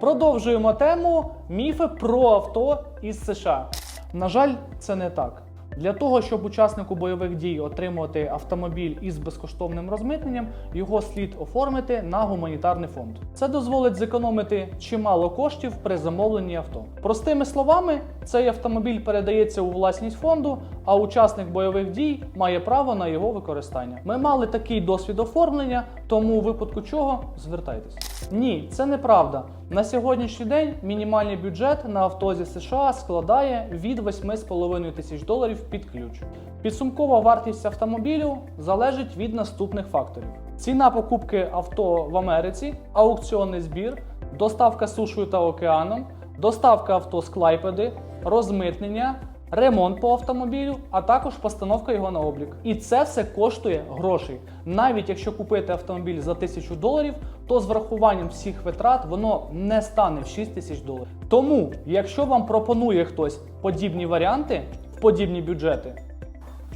Продовжуємо тему міфи про авто із США. На жаль, це не так. Для того, щоб учаснику бойових дій отримувати автомобіль із безкоштовним розмитненням, його слід оформити на гуманітарний фонд. Це дозволить зекономити чимало коштів при замовленні авто. Простими словами, цей автомобіль передається у власність фонду, а учасник бойових дій має право на його використання. Ми мали такий досвід оформлення, тому у випадку чого звертайтесь. Ні, це неправда. На сьогоднішній день мінімальний бюджет на авто зі США складає від 8,5 тисяч доларів під ключ. Підсумкова вартість автомобілю залежить від наступних факторів: ціна покупки авто в Америці, аукціонний збір, доставка сушою та океаном, доставка авто з Клайпеди, розмитнення. Ремонт по автомобілю, а також постановка його на облік. І це все коштує грошей. Навіть якщо купити автомобіль за 1000 доларів, то з врахуванням всіх витрат воно не стане в 6 тисяч доларів. Тому, якщо вам пропонує хтось подібні варіанти подібні бюджети,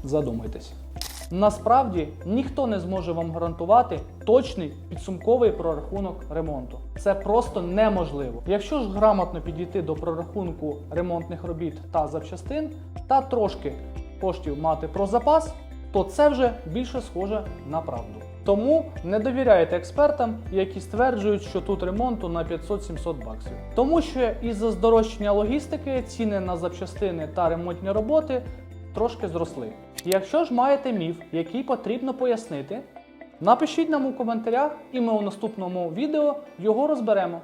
задумайтесь. Насправді ніхто не зможе вам гарантувати точний підсумковий прорахунок ремонту. Це просто неможливо. Якщо ж грамотно підійти до прорахунку ремонтних робіт та запчастин, та трошки коштів мати про запас, то це вже більше схоже на правду. Тому не довіряйте експертам, які стверджують, що тут ремонту на 500-700 баксів. Тому що із-за здорожчання логістики ціни на запчастини та ремонтні роботи трошки зросли. Якщо ж маєте міф, який потрібно пояснити, напишіть нам у коментарях, і ми у наступному відео його розберемо.